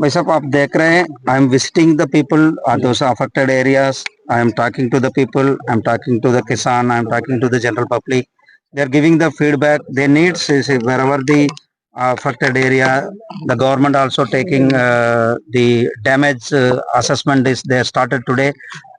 भाई साहब आप देख रहे हैं I am visiting the people those affected areas I am talking to the people I am talking to the kisan I am talking to the general public they are giving the feedback they need say, say, wherever the uh, affected area the government also taking uh, the damage uh, assessment is they started today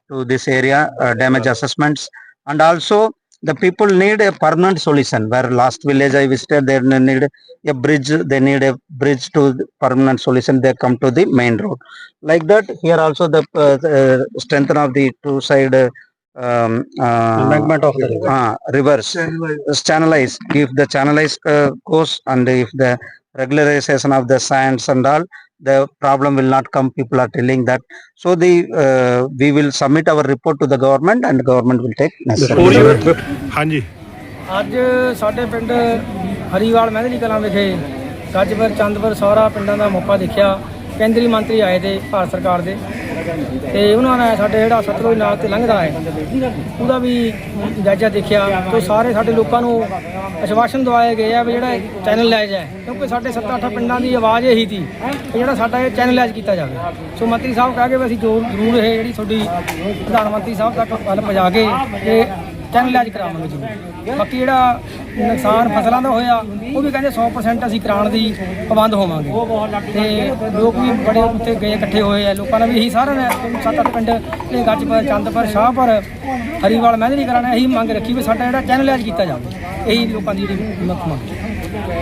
to this area uh, damage assessments and also the people need a permanent solution. Where last village i visited they need a bridge they need a bridge to permanent solution they come to the main road. Like that here also the, uh, the strengthen of the two side uh, um, uh, Embankment of the river. uh, rivers. Channelize if the channelize uh, goes and if the regularization of the sands and all the problem will not come people are telling that so the uh, we will submit our report to the government and government will take necessary ਹਾਂਜੀ ਅੱਜ ਸਾਡੇ ਪਿੰਡ ਹਰੀਵਾਲ ਮਹਿੰਦਰੀ ਕਲਾਂ ਵਿਖੇ ਗੱਜਪੁਰ ਚੰਦਪੁਰ ਸੌਰਾ ਪਿੰਡਾਂ ਦਾ ਮੌਕਾ ਦੇਖਿਆ ਕੇਂਦਰੀ ਮੰਤਰੀ ਆਏ ਤੇ ਭਾਰਤ ਸਰਕਾਰ ਦੇ ਤੇ ਉਹਨਾਂ ਨੇ ਸਾਡੇ ਜਿਹੜਾ ਸਤਲੁਜ ਨਾਲ ਤੇ ਲੰਘਦਾ ਹੈ, ਉਹਦਾ ਵੀ ਜਾਇਜ਼ਾ ਦੇਖਿਆ। ਤੇ ਸਾਰੇ ਸਾਡੇ ਲੋਕਾਂ ਨੂੰ ਅਸ਼ਵਾਸਨ ਦਵਾਏ ਗਏ ਆ ਵੀ ਜਿਹੜਾ ਚੈਨਲ ਲੈ ਜਾਏ। ਕਿਉਂਕਿ ਸਾਡੇ 7-8 ਪਿੰਡਾਂ ਦੀ ਆਵਾਜ਼ ਇਹੀ ਸੀ ਕਿ ਜਿਹੜਾ ਸਾਡਾ ਇਹ ਚੈਨਲਾਈਜ਼ ਕੀਤਾ ਜਾਵੇ। ਸੋ ਮੰਤਰੀ ਸਾਹਿਬ ਕਹਿ ਗਏ ਵੀ ਅਸੀਂ ਜ਼ਰੂਰ ਜ਼ਰੂਰ ਇਹ ਜਿਹੜੀ ਤੁਹਾਡੀ ਪ੍ਰਧਾਨ ਮੰਤਰੀ ਸਾਹਿਬ ਤੱਕ ਗੱਲ ਪਹੁੰਚਾ ਕੇ ਇਹ ਚੈਨਲਾਈਜ਼ ਕਰਾਵਾਂਗੇ ਜੀ। ਬਾਕੀ ਜਿਹੜਾ ਨੁਕਸਾਨ ਫਸਲਾਂ ਦਾ ਹੋਇਆ ਉਹ ਵੀ ਕਹਿੰਦੇ 100% ਅਸੀਂ ਕਰਾਉਣ ਦੀ ਪਾਬੰਦ ਹੋਵਾਂਗੇ। ਤੇ ਲੋਕ ਵੀ ਬੜੇ ਉੱਤੇ ਗਏ ਇਕੱਠੇ ਹੋਏ ਆ। ਲੋਕਾਂ ਨੇ ਵੀ ਇਹੀ ਸਾਰਿਆਂ ਨੇ ਸੱਤ ਅੱਠ ਪਿੰਡ ਇਹ ਗੱਜਪੁਰ ਚੰਦਪੁਰ ਸ਼ਾਹਪੁਰ ਹਰੀਵਾਲ ਮਹਿੰਦਰੀ ਕਰਾਂ ਨੇ ਇਹੀ ਮੰਗ ਰੱਖੀ ਵੀ ਸਾਡਾ ਜਿਹੜਾ ਚੈਨਲਾਈਜ਼ ਕੀਤਾ ਜਾਵੇ। ਇਹੀ ਲੋਕਾਂ ਦੀ ਜਿਹੜੀ ਮੁੱਖ ਮੰਗ ਹੈ।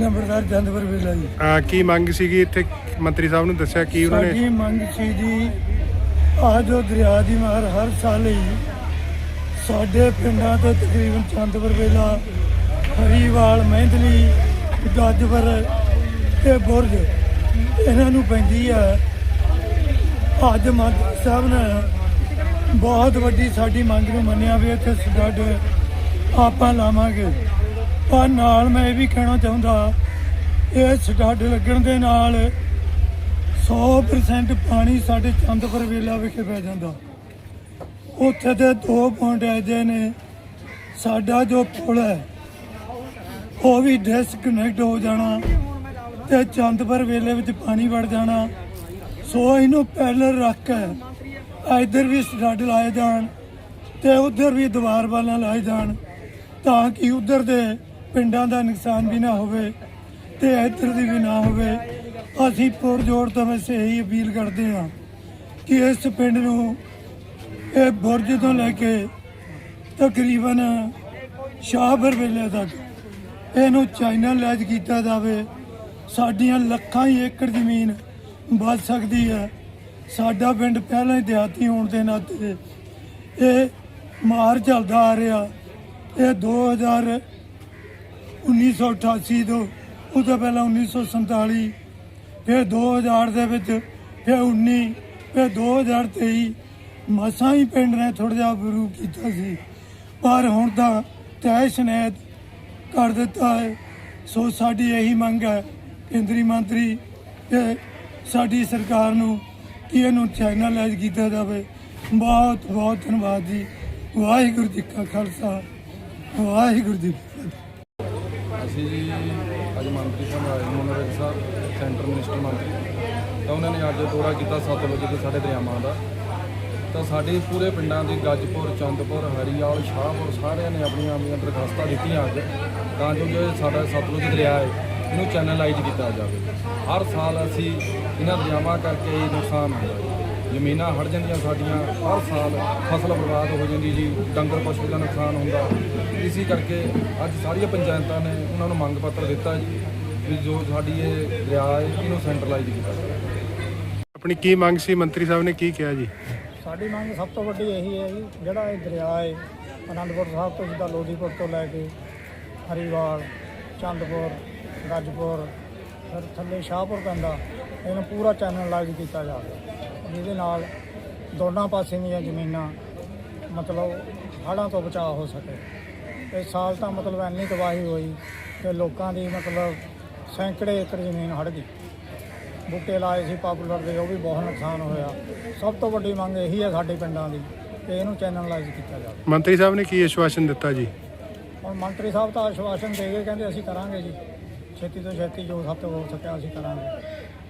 ਨੰਬਰਦਾਰ ਚੰਦਪੁਰ ਵੇਲਾ ਜੀ। ਅਹ ਕੀ ਮੰਗ ਸੀਗੀ ਇੱਥੇ? ਮੰਤਰੀ ਸਾਹਿਬ ਨੂੰ ਦੱਸਿਆ ਕੀ ਉਹਨਾਂ ਨੇ? ਸਾਡੀ ਮੰਗ ਸੀ ਜੀ ਆਹ ਜੋ ਦਰਿਆ ਦੀ ਮਾਰ ਹਰ ਸਾਲ ਹੀ ਸਾਡੇ ਪਿੰਡਾਂ ਤੋਂ ਤਕਰੀਬਨ ਚੰਦਪੁਰ ਵੇਲਾ, ਹਰੀਵਾਲ, ਮਹਿੰਦਲੀ ਗੱਜਪੁਰ ਤੇ ਬੁਰਜ ਇਹਨਾਂ ਨੂੰ ਪੈਂਦੀ ਹੈ ਅੱਜ ਮੰਤਰੀ ਸਾਹਿਬ ਨੇ ਬਹੁਤ ਵੱਡੀ ਸਾਡੀ ਮੰਗ ਨੂੰ ਮੰਨਿਆ ਵੀ ਇੱਥੇ ਸਟੱਡ ਆਪਾਂ ਲਾਵਾਂਗੇ। ਪਰ ਨਾਲ ਮੈਂ ਇਹ ਵੀ ਕਹਿਣਾ ਚਾਹੁੰਦਾ, ਇਹ ਸਟੱਡ ਲੱਗਣ ਦੇ ਨਾਲ 100% ਪਾਣੀ ਸਾਡੇ ਚੰਦਪੁਰ ਵੇਲਾ ਵਿਖੇ ਪੈ ਜਾਂਦਾ। ਉੱਥੇ ਦੇ ਦੋ ਪੁਆਇੰਟ ਐਜੇ ਨੇ, ਸਾਡਾ ਜੋ ਪੁਲ ਹੈ, ਉਹ ਵੀ ਡਿਸਕਨੈਕਟ ਹੋ ਜਾਣਾ ਤੇ ਚੰਦਪੁਰ ਵੇਲੇ ਵਿੱਚ ਪਾਣੀ ਵੜ ਜਾਣਾ। ਸੋ ਇਹਨੂੰ ਪੈਰਲਲ ਰੱਖ ਕੇ ਇੱਧਰ ਵੀ ਸਟੱਡ ਲਾਏ ਜਾਣ ਤੇ ਉਧਰ ਵੀ ਦੀਵਾਰ ਵਾਲਾਂ ਲਾਏ ਜਾਣ ਤਾਂ ਕਿ ਉਧਰ ਦੇ ਪਿੰਡਾਂ ਦਾ ਨੁਕਸਾਨ ਵੀ ਨਾ ਹੋਵੇ ਤੇ ਇੱਧਰ ਦੀ ਵੀ ਨਾ ਹੋਵੇ। ਅਸੀਂ ਪੁਰਜੋਰ ਤੋਂ ਵੈਸੇ ਇਹੀ ਅਪੀਲ ਕਰਦੇ ਹਾਂ ਕਿ ਇਸ ਪਿੰਡ ਨੂੰ ਇਹ ਬੁਰਜ ਤੋਂ ਲੈ ਕੇ ਤਕਰੀਬਨ ਸ਼ਾਹਪੁਰ ਵੇਲੇ ਤੱਕ ਇਹਨੂੰ ਚਾਈਨਾ ਲੈਜ ਕੀਤਾ ਜਾਵੇ। ਸਾਡੀਆਂ ਲੱਖਾਂ ਹੀ ਏਕੜ ਜ਼ਮੀਨ ਬਚ ਸਕਦੀ ਹੈ। ਸਾਡਾ ਪਿੰਡ ਪਹਿਲਾਂ ਹੀ ਦਿਹਾਤੀ ਹੋਣ ਦੇ ਨਾਤੇ ਇਹ ਮਾਰ ਚੱਲਦਾ ਆ ਰਿਹਾ। ਇਹ 2000 1988 ਤੋਂ ਉਹ ਤੋਂ ਪਹਿਲਾਂ 1947 ਫਿਰ 2000 ਦੇ ਵਿੱਚ, ਫਿਰ 19 ਫਿਰ 2023 ਮਸਾਂ ਹੀ ਪਿੰਡ ਨੇ ਥੋੜਾ ਜਿਹਾ ਬਰੂ ਕੀਤਾ ਸੀ। ਪਰ ਹੁਣ ਤਾਂ ਤੈਸ਼ ਨੇ ਕਰ ਦਿੱਤਾ ਹੈ। ਸੋ ਸਾਡੀ ਇਹੀ ਮੰਗ ਹੈ, ਕੇਂਦਰੀ ਮੰਤਰੀ ਤੇ ਸਾਡੀ ਸਰਕਾਰ ਨੂੰ ਕਿ ਇਹਨੂੰ ਚੈਨਲਾਈਜ਼ ਕੀਤਾ ਜਾਵੇ। ਬਹੁਤ ਬਹੁਤ ਧੰਨਵਾਦ ਜੀ। ਵਾਹਿਗੁਰੂ ਜੀ ਕਾ ਖਾਲਸਾ। ਵਾਹਿਗੁਰੂ ਜੀ ਅਸੀਂ ਜੀ ਅੱਜ ਮੰਤਰੀ ਸਾਹਿਬ ਆਏ ਮਨੋਰੰਜਨ ਸਾਹਿਬ ਸੈਂਟਰ ਮਿਨਿਸਟਰ ਮੰਤਰੀ। ਤਾਂ ਉਹਨਾਂ ਨੇ ਅੱਜ ਦੌਰਾ ਕੀਤਾ ਸਤਲੁਜ ਦੇ ਸਾਡੇ ਦਰਿਆਵਾਂ ਦਾ। ਤਾਂ ਸਾਡੇ ਪੂਰੇ ਪਿੰਡਾਂ ਦੇ ਗੱਜਪੁਰ, ਚੰਦਪੁਰ, ਹਰੀਆਲ, ਸ਼ਾਹਪੁਰ ਸਾਰਿਆਂ ਨੇ ਆਪਣੀਆਂ ਆਪਣੀਆਂ ਦਰਖਾਸਤਾਂ ਦਿੱਤੀਆਂ ਅੱਜ। ਤਾਂ ਜੋ ਜੋ ਸਾਡਾ ਸਤਲੁਜ ਦਰਿਆ ਹੈ, ਇਹਨੂੰ ਚੈਨਲਾਈਜ਼ ਕੀਤਾ ਜਾਵੇ। ਹਰ ਸਾਲ ਅਸੀਂ ਇਹਨਾਂ ਦਰਿਆਵਾਂ ਕਰਕੇ ਇਹ ਨੁਕਸਾਨ ਹੁੰਦਾ ਜ਼ਮੀਨਾਂ ਹੜ ਜਾਂਦੀਆਂ ਸਾਡੀਆਂ, ਹਰ ਸਾਲ ਫਸਲ ਬਰਬਾਦ ਹੋ ਜਾਂਦੀ ਜੀ, ਡੰਗਰ ਪਸ਼ੂ ਦਾ ਨੁਕਸਾਨ ਹੁੰਦਾ। ਇਸੇ ਕਰਕੇ ਅੱਜ ਸਾਰੀਆਂ ਪੰਚਾਇਤਾਂ ਨੇ ਉਹਨਾਂ ਨੂੰ ਮੰਗ ਪੱਤਰ ਦਿੱਤਾ ਜੀ ਵੀ ਜੋ ਸਾਡੀ ਇਹ ਦਰਿਆ ਹੈ, ਇਹਨੂੰ ਸੈਂਟਰਲਾਈਜ਼ ਕੀਤਾ ਆਪਣੀ ਕੀ ਮੰਗ ਸੀ? ਮੰਤਰੀ ਸਾਹਿਬ ਨੇ ਕੀ ਕਿਹਾ ਜੀ? ਸਾਡੀ ਮੰਗ ਸਭ ਤੋਂ ਵੱਡੀ ਇਹੀ ਹੈ ਜੀ, ਜਿਹੜਾ ਇਹ ਦਰਿਆ ਹੈ, ਅਨੰਦਪੁਰ ਸਾਹਿਬ ਤੋਂ ਜਿੱਦਾਂ ਲੋਧੀਪੁਰ ਤੋਂ ਲੈ ਕੇ ਹਰੀਵਾਲ, ਚੰਦਪੁਰ, ਗੱਜਪੁਰ, ਫਿਰ ਥੱਲੇ ਸ਼ਾਹਪੁਰ ਪੈਂਦਾ, ਇਹਨੂੰ ਪੂਰਾ ਚੈਨਲਾਈਜ਼ ਕੀਤਾ ਜਾਵੇ ਜਿਹਦੇ ਨਾਲ ਦੋਨਾਂ ਪਾਸੇ ਦੀਆਂ ਜ਼ਮੀਨਾਂ ਮਤਲਬ ਹੜ੍ਹਾਂ ਤੋਂ ਬਚਾਅ ਹੋ ਸਕੇ। ਇਸ ਸਾਲ ਤਾਂ ਮਤਲਬ ਇੰਨੀ ਤਬਾਹੀ ਹੋਈ ਕਿ ਲੋਕਾਂ ਦੀ ਮਤਲਬ ਸੈਂਕੜੇ ਏਕੜ ਜ਼ਮੀਨ ਹੜ੍ਹ ਗਈ। ਬੂਟੇ ਲਾਏ ਸੀ ਪਾਪੂਲਰ ਦੇ ਉਹ ਵੀ ਬਹੁਤ ਨੁਕਸਾਨ ਹੋਇਆ। ਸਭ ਤੋਂ ਵੱਡੀ ਮੰਗ ਇਹੀ ਹੈ ਸਾਡੇ ਪਿੰਡਾਂ ਦੀ ਕਿ ਇਹਨੂੰ ਚੈਨਲਾਈਜ਼ ਕੀਤਾ ਜਾਵੇ। ਮੰਤਰੀ ਸਾਹਿਬ ਨੇ ਕੀ ਆਸ਼ਵਾਸਨ ਦਿੱਤਾ ਜੀ? ਹੁਣ ਮੰਤਰੀ ਸਾਹਿਬ ਤਾਂ ਆਸ਼ਵਾਸਨ ਦੇ ਗਏ ਕਹਿੰਦੇ ਅਸੀਂ ਕਰਾਂਗੇ ਜੀ। ਛੇਤੀ ਤੋਂ ਛੇਤੀ ਜੋ ਸਭ ਤੋਂ ਹੋ ਸਕਿਆ ਅਸੀਂ ਕਰਾਂਗੇ।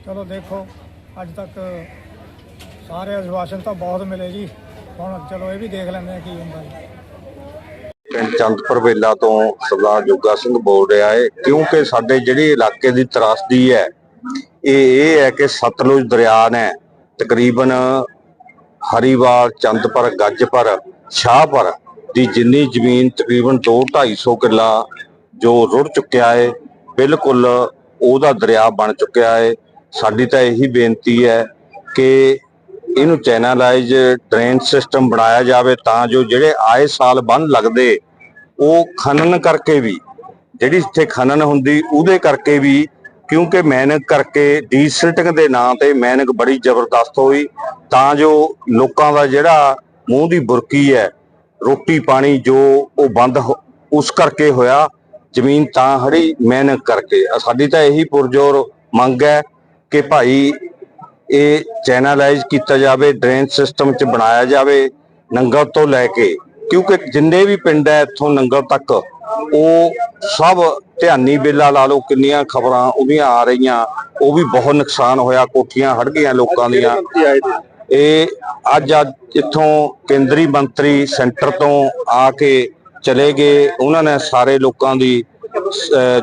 ਚਲੋ ਦੇਖੋ ਅੱਜ ਤੱਕ ਸਾਰੇ ਅਸ਼ਵਾਸਨ ਤਾਂ ਬਹੁਤ ਮਿਲੇ ਜੀ। ਹੁਣ ਚਲੋ ਇਹ ਵੀ ਦੇਖ ਲੈਂਦੇ ਆ ਕੀ ਹੁੰਦਾ ਜੀ। ਪਿੰਡ ਚੰਦਪੁਰ ਵੇਲਾ ਤੋਂ ਸਰਦਾਰ ਜੋਗਾ ਸਿੰਘ ਬੋਲ ਰਿਹਾ ਹੈ ਕਿਉਂਕਿ ਸਾਡੇ ਜਿਹੜੇ ਇਲਾਕੇ ਦੀ ਤਰਾਸਦੀ ਹੈ ਇਹ ਇਹ ਹੈ ਕਿ ਸਤਲੁਜ ਦਰਿਆ ਨੇ ਤਕਰੀਬਨ ਹਰੀਵਾਲ, ਚੰਦਪੁਰ, ਗੱਜਪੁਰ, ਸ਼ਾਹਪੁਰ ਦੀ ਜਿੰਨੀ ਜ਼ਮੀਨ ਤਕਰੀਬਨ 2 250 ਕਿੱਲਾ ਜੋ ਰੁੜ ਚੁੱਕਿਆ ਹੈ ਬਿਲਕੁਲ ਉਹਦਾ ਦਰਿਆ ਬਣ ਚੁੱਕਿਆ ਹੈ ਸਾਡੀ ਤਾਂ ਇਹੀ ਬੇਨਤੀ ਹੈ ਕਿ ਇਹਨੂੰ ਚੈਨਲਾਈਜ਼ ਡਰੇਨ ਸਿਸਟਮ ਬਣਾਇਆ ਜਾਵੇ ਤਾਂ ਜੋ ਜਿਹੜੇ ਆਏ ਸਾਲ ਬੰਨ ਲੱਗਦੇ, ਉਹ ਖਨਨ ਕਰਕੇ ਵੀ, ਜਿਹੜੀ ਇੱਥੇ ਖਨਨ ਹੁੰਦੀ ਉਹਦੇ ਕਰਕੇ ਵੀ ਕਿਉਂਕਿ ਮੈਨਕ ਕਰਕੇ ਡੀਸਿਲਟਿੰਗ ਦੇ ਨਾਂ ਤੇ ਮੈਨਕ ਬੜੀ ਜ਼ਬਰਦਸਤ ਹੋਈ, ਤਾਂ ਜੋ ਲੋਕਾਂ ਦਾ ਜਿਹੜਾ ਮੂੰਹ ਦੀ ਬੁਰਕੀ ਹੈ, ਰੋਟੀ ਪਾਣੀ ਜੋ ਉਹ ਬੰਦ ਹੋ- ਉਸ ਕਰਕੇ ਹੋਇਆ, ਜ਼ਮੀਨ ਤਾਂ ਹੜੀ ਮਿਹਨਤ ਕਰਕੇ। ਸਾਡੀ ਤਾਂ ਇਹੀ ਪੁਰਜੋਰ ਮੰਗ ਹੈ ਕਿ ਭਾਈ ਇਹ ਚੈਨਲਾਈਜ਼ ਕੀਤਾ ਜਾਵੇ, ਡਰੇਨ ਸਿਸਟਮ ਚ ਬਣਾਇਆ ਜਾਵੇ, ਨੰਗਲ ਤੋਂ ਲੈ ਕੇ ਕਿਉਂਕਿ ਜਿੰਨੇ ਵੀ ਪਿੰਡ ਹੈ ਇੱਥੋਂ ਨੰਗਲ ਤੱਕ ਉਹ ਸਭ ਧਿਆਨੀ ਬੇਲਾ ਲਾ ਲਓ ਕਿੰਨੀਆਂ ਖਬਰਾਂ ਉਹਦੀਆਂ ਆ ਰਹੀਆਂ ਉਹ ਵੀ ਬਹੁਤ ਨੁਕਸਾਨ ਹੋਇਆ ਕੋਠੀਆਂ ਹੜ ਗਈਆਂ ਲੋਕਾਂ ਦੀਆਂ। ਇਹ ਅੱਜ ਅੱਜ ਇੱਥੋਂ ਕੇਂਦਰੀ ਮੰਤਰੀ ਸੈਂਟਰ ਤੋਂ ਆ ਕੇ ਚਲੇ ਗਏ। ਉਹਨਾਂ ਨੇ ਸਾਰੇ ਲੋਕਾਂ ਦੀ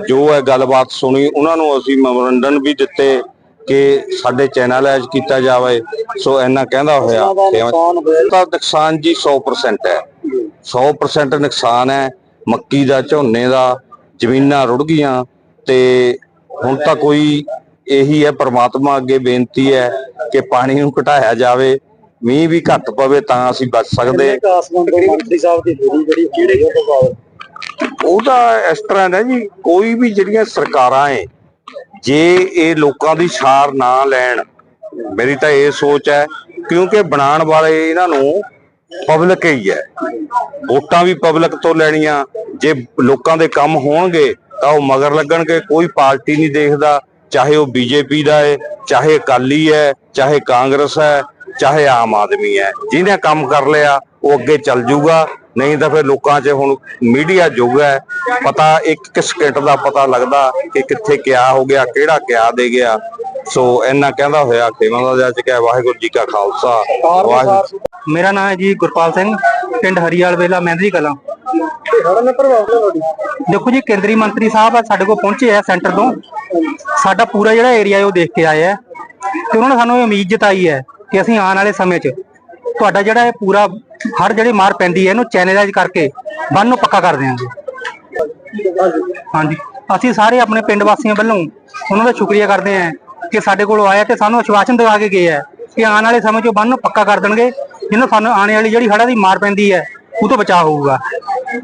ਜੋ ਹੈ ਗੱਲਬਾਤ ਸੁਣੀ ਉਹਨਾਂ ਨੂੰ ਅਸੀਂ ਮੈਮੋਰੰਡਮ ਵੀ ਦਿੱਤੇ ਕਿ ਸਾਡੇ ਚੈਨਲਾਈਜ਼ ਕੀਤਾ ਜਾਵੇ। ਸੋ ਇੰਨਾ ਕਹਿੰਦਾ ਹੋਇਆ ਤਾਂ ਨੁਕਸਾਨ ਜੀ 100% ਹੈ। 100% ਨੁਕਸਾਨ ਹੈ, ਮੱਕੀ ਦਾ, ਝੋਨੇ ਦਾ, ਜ਼ਮੀਨਾਂ ਰੁੜ ਗਈਆਂ ਤੇ ਹੁਣ ਤਾਂ ਕੋਈ ਇਹੀ ਹੈ, ਪ੍ਰਮਾਤਮਾ ਅੱਗੇ ਬੇਨਤੀ ਹੈ ਕਿ ਪਾਣੀ ਨੂੰ ਘਟਾਇਆ ਜਾਵੇ, ਮੀਂਹ ਵੀ ਘੱਟ ਪਵੇ ਤਾਂ ਅਸੀਂ ਬਚ ਸਕਦੇ ਮੰਤਰੀ ਸਾਹਿਬ ਦੀ ਜਿਹੜੀ ਕਿਹੜੇ ਉਹਦਾ ਇਸ ਤਰ੍ਹਾਂ ਹੈ ਜੀ, ਕੋਈ ਵੀ ਜਿਹੜੀਆਂ ਸਰਕਾਰਾਂ ਏ ਜੇ ਇਹ ਲੋਕਾਂ ਦੀ ਸਾਰ ਨਾ ਲੈਣ, ਮੇਰੀ ਤਾਂ ਇਹ ਸੋਚ ਹੈ, ਕਿਉਂਕਿ ਬਣਾਉਣ ਵਾਲੇ ਇਹਨਾਂ ਨੂੰ ਪਬਲਿਕ ਹੀ ਹੈ। ਵੋਟਾਂ ਵੀ ਪਬਲਿਕ ਤੋਂ ਲੈਣੀਆਂ। ਜੇ ਲੋਕਾਂ ਦੇ ਕੰਮ ਹੋਣਗੇ ਤਾਂ ਉਹ ਮਗਰ ਲੱਗਣਗੇ। ਕੋਈ ਪਾਰਟੀ ਨਹੀਂ ਦੇਖਦਾ। ਚਾਹੇ ਉਹ ਬੀਜੇਪੀ ਦਾ ਹੈ ਚਾਹੇ ਅਕਾਲੀ ਹੈ ਚਾਹੇ ਕਾਂਗਰਸ ਹੈ ਚਾਹੇ ਆਮ ਆਦਮੀ ਹੈ। ਜਿਹਨੇ ਕੰਮ ਕਰ ਲਿਆ ਉਹ ਅੱਗੇ ਚੱਲ ਜਾਊਗਾ ਨਹੀਂ ਤਾਂ ਫਿਰ ਲੋਕਾਂ 'ਚ ਹੁਣ ਮੀਡੀਆ ਯੁੱਗ ਹੈ। ਪਤਾ ਇੱਕ ਇੱਕ ਸਕਿੰਟ ਦਾ ਪਤਾ ਲੱਗਦਾ ਕਿ ਕਿੱਥੇ ਕਿਆ ਹੋ ਗਿਆ ਕਿਹੜਾ ਕਿਆ ਦੇ ਗਿਆ। ਸੋ ਇੰਨਾ ਕਹਿੰਦਾ ਹੋਇਆ ਖੇਵਾਂ ਦਾ ਜੱਜ ਕਹਿ ਵਾਹਿਗੁਰੂ ਜੀ ਕਾ ਖਾਲਸਾ। ਵਾਹਿਗੁਰੂ ਮੇਰਾ ਨਾਮ ਹੈ ਜੀ ਗੁਰਪਾਲ ਸਿੰਘ ਪਿੰਡ ਹਰੀਵਾਲ ਵੇਲਾ ਮਹਿੰਦਰੀ ਕਲਾਂ। ਦੇਖੋ ਜੀ ਕੇਂਦਰੀ ਮੰਤਰੀ ਸਾਹਿਬ ਆ ਸਾਡੇ ਕੋਲ ਪਹੁੰਚੇ ਆ ਸੈਂਟਰ ਤੋਂ। ਸਾਡਾ ਪੂਰਾ ਜਿਹੜਾ ਏਰੀਆ ਹੈ ਉਹ ਦੇਖ ਕੇ ਆਏ ਆ। ਤੇ ਉਹਨਾਂ ਨੇ ਸਾਨੂੰ ਇਹ ਉਮੀਦ ਜਤਾਈ ਹੈ ਕਿ ਅਸੀਂ ਆਉਣ ਵਾਲੇ ਸਮੇਂ 'ਚ ਤੁਹਾਡਾ ਜਿਹੜਾ ਇਹ ਪੂਰਾ ਹਰ ਜਿਹੜੀ ਮਾਰ ਪੈਂਦੀ ਹੈ ਇਹਨੂੰ ਚੈਨਲਾਈਜ਼ ਕਰਕੇ ਬੰਨ ਨੂੰ ਪੱਕਾ ਕਰ ਦਿਆਂਗੇ। ਹਾਂਜੀ। ਅਸੀਂ ਸਾਰੇ ਆਪਣੇ ਪਿੰਡ ਵਾਸੀਆਂ ਵੱਲੋਂ ਉਹਨਾਂ ਦਾ ਸ਼ੁਕਰੀਆ ਕਰਦੇ ਹਾਂ ਕਿ ਸਾਡੇ ਕੋਲ ਆਇਆ ਤੇ ਸਾਨੂੰ ਆਸ਼ਵਾਸਨ ਦਿਵਾ ਕੇ ਗਏ ਹੈ ਕਿ ਆਉਣ ਵਾਲੇ ਸਮੇਂ 'ਚ ਬੰਨ ਨੂੰ ਪੱਕਾ ਕਰ ਦੇਣਗੇ, ਜਿਹਨੂੰ ਸਾਨੂੰ ਆਉਣ ਵਾਲੀ ਜਿਹੜੀ ਹੜ੍ਹਾਂ ਦੀ ਮਾਰ ਪੈਂਦੀ ਹੈ, ਉਹ ਤੋਂ ਬਚਾਅ ਹੋਊਗਾ।